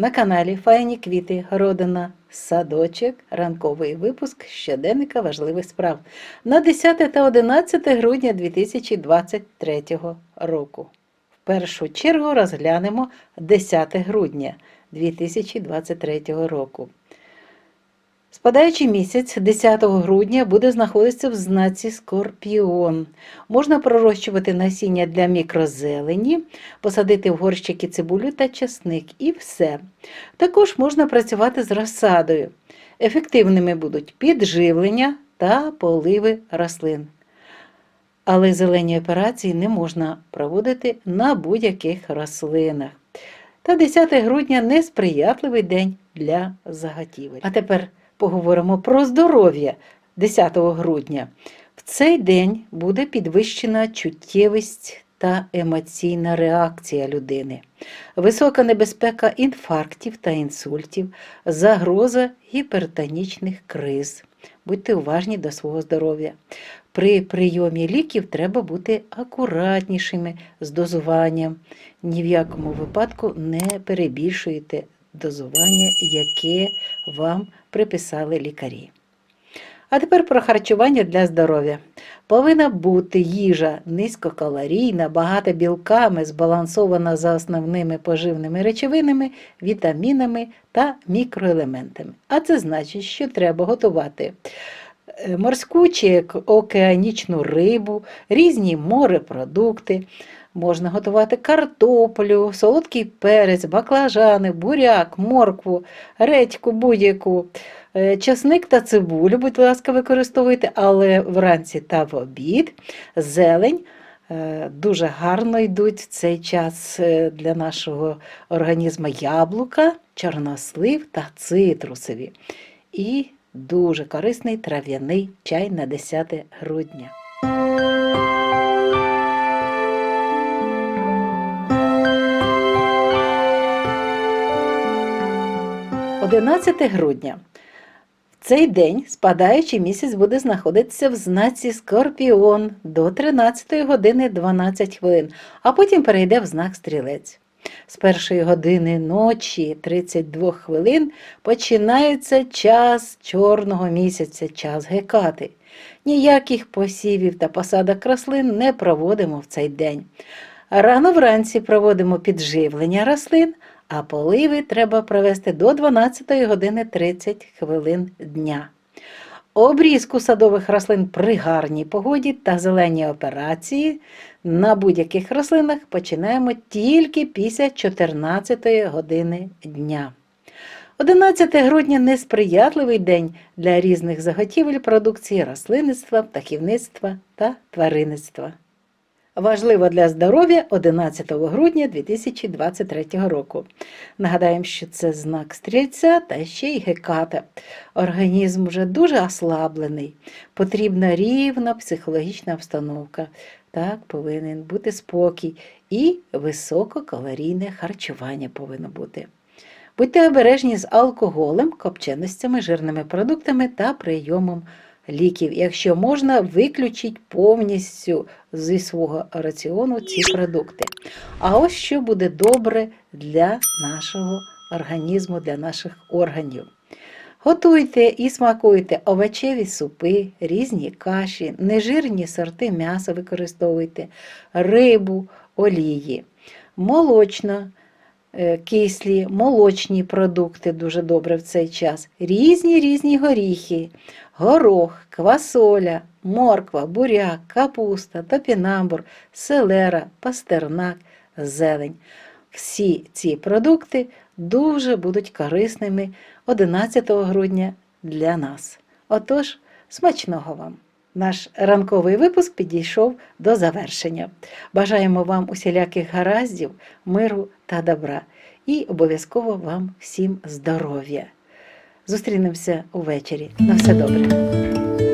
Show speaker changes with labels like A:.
A: На каналі Файні квіти, родина, садочок, ранковий випуск щоденника важливих справ на 10 та 11 грудня 2023 року. В першу чергу розглянемо 10 грудня 2023 року. Спадаючий місяць 10 грудня буде знаходитися в знаці Скорпіон. Можна пророщувати насіння для мікрозелені, посадити в горщики цибулю та часник і все. Також можна працювати з розсадою. Ефективними будуть підживлення та поливи рослин. Але зелені операції не можна проводити на будь-яких рослинах. Та 10 грудня несприятливий день для заготівель. А тепер поговоримо про здоров'я 10 грудня. В цей день буде підвищена чуттєвість та емоційна реакція людини, висока небезпека інфарктів та інсультів, загроза гіпертонічних криз. Будьте уважні до свого здоров'я. При прийомі ліків треба бути акуратнішими з дозуванням. Ні в якому випадку не перебільшуйте дозування, яке вам приписали лікарі. А тепер про харчування для здоров'я. Повинна бути їжа низькокалорійна, багата білками, збалансована за основними поживними речовинами, вітамінами та мікроелементами. А це значить, що треба готувати морську чи океанічну рибу, різні морепродукти. Можна готувати картоплю, солодкий перець, баклажани, буряк, моркву, редьку будь-яку, Е, часник та цибулю, будь ласка, використовуйте, але вранці та в обід зелень. е, Дуже гарно йдуть в цей час е, для нашого організму яблука, чорнослив та цитрусові. І дуже корисний трав'яний чай на 10 грудня. 11 грудня. В цей день спадаючий місяць буде знаходитися в знаці Скорпіон до 13 години 12 хвилин, а потім перейде в знак Стрілець. З першої години ночі 32 хвилин починається час чорного місяця, час гекати. Ніяких посівів та посадок рослин не проводимо в цей день. Рано вранці проводимо підживлення рослин, а поливи треба провести до 12 години 30 хвилин дня. Обрізку садових рослин при гарній погоді та зеленій операції на будь-яких рослинах починаємо тільки після 14 години дня. 11 грудня несприятливий день для різних заготівель продукції рослинництва, птахівництва та тваринництва. Важливо для здоров'я 11 грудня 2023 року. Нагадаємо, що це знак стрільця та ще й геката. Організм вже дуже ослаблений. Потрібна рівна психологічна обстановка. Так, повинен бути спокій і висококалорійне харчування повинно бути. Будьте обережні з алкоголем, копченостями, жирними продуктами та прийомом ліків. Якщо можна, виключіть повністю зі свого раціону ці продукти. А ось що буде добре для нашого організму, для наших органів. Готуйте і смакуйте овочеві супи, різні каші, нежирні сорти м'яса використовуйте, рибу, олії, молочно, кислі, молочні продукти дуже добре в цей час, різні різні горіхи, горох, квасоля, морква, буряк, капуста, топінамбур, селера, пастернак, зелень. Всі ці продукти дуже будуть корисними 11 грудня для нас. Отож, смачного вам! Наш ранковий випуск підійшов до завершення. Бажаємо вам усіляких гараздів, миру та добра і обов'язково вам всім здоров'я. Зустрінемося увечері. На все добре.